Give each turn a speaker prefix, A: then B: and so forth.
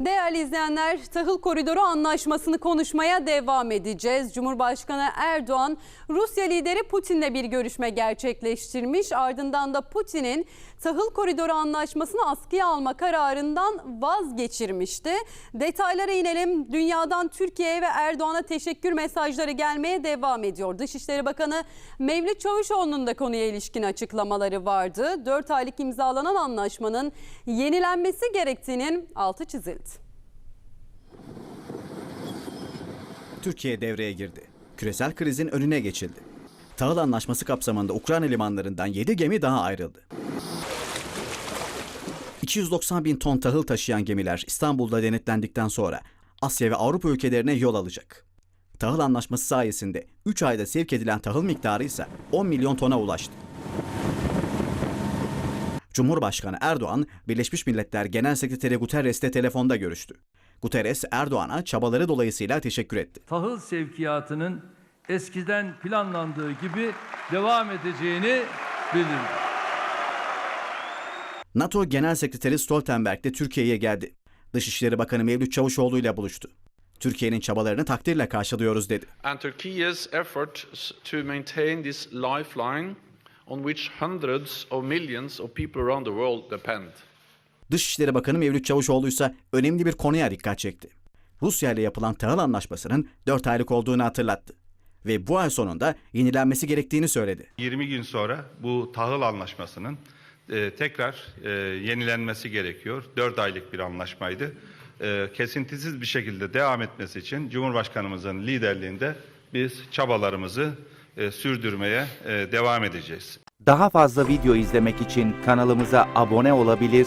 A: Değerli izleyenler, tahıl koridoru anlaşmasını konuşmaya devam edeceğiz. Cumhurbaşkanı Erdoğan, Rusya lideri Putin'le bir görüşme gerçekleştirmiş. Ardından da Putin'in tahıl koridoru anlaşmasını askıya alma kararından vazgeçirmişti. Detaylara inelim. Dünyadan Türkiye'ye ve Erdoğan'a teşekkür mesajları gelmeye devam ediyor. Dışişleri Bakanı Mevlüt Çavuşoğlu'nun da konuya ilişkin açıklamaları vardı. 4 aylık imzalanan anlaşmanın yenilenmesi gerektiğinin altı çizildi.
B: Türkiye devreye girdi. Küresel krizin önüne geçildi. Tahıl Anlaşması kapsamında Ukrayna limanlarından 7 gemi daha ayrıldı. 290 bin ton tahıl taşıyan gemiler İstanbul'da denetlendikten sonra Asya ve Avrupa ülkelerine yol alacak. Tahıl Anlaşması sayesinde 3 ayda sevk edilen tahıl miktarı ise 10 milyon tona ulaştı. Cumhurbaşkanı Erdoğan, Birleşmiş Milletler Genel Sekreteri Guterres'le telefonda görüştü. Guterres, Erdoğan'a çabaları dolayısıyla teşekkür etti.
C: tahıl sevkiyatının eskiden planlandığı gibi devam edeceğini bildirdi.
B: NATO Genel Sekreteri Stoltenberg de Türkiye'ye geldi. Dışişleri Bakanı Mevlüt Çavuşoğlu ile buluştu. Türkiye'nin çabalarını takdirle karşılıyoruz dedi.
D: and Turkey's efforts to maintain this lifeline on which hundreds of millions of people around the world depend.
B: Dışişleri Bakanı Mevlüt Çavuşoğlu ise önemli bir konuya dikkat çekti. Rusya ile yapılan tahıl anlaşmasının 4 aylık olduğunu hatırlattı. Ve bu ay sonunda yenilenmesi gerektiğini söyledi.
E: 20 gün sonra bu tahıl anlaşmasının e, tekrar e, yenilenmesi gerekiyor. 4 aylık bir anlaşmaydı. E, kesintisiz bir şekilde devam etmesi için Cumhurbaşkanımızın liderliğinde biz çabalarımızı e, sürdürmeye e, devam edeceğiz.
F: Daha fazla video izlemek için kanalımıza abone olabilir,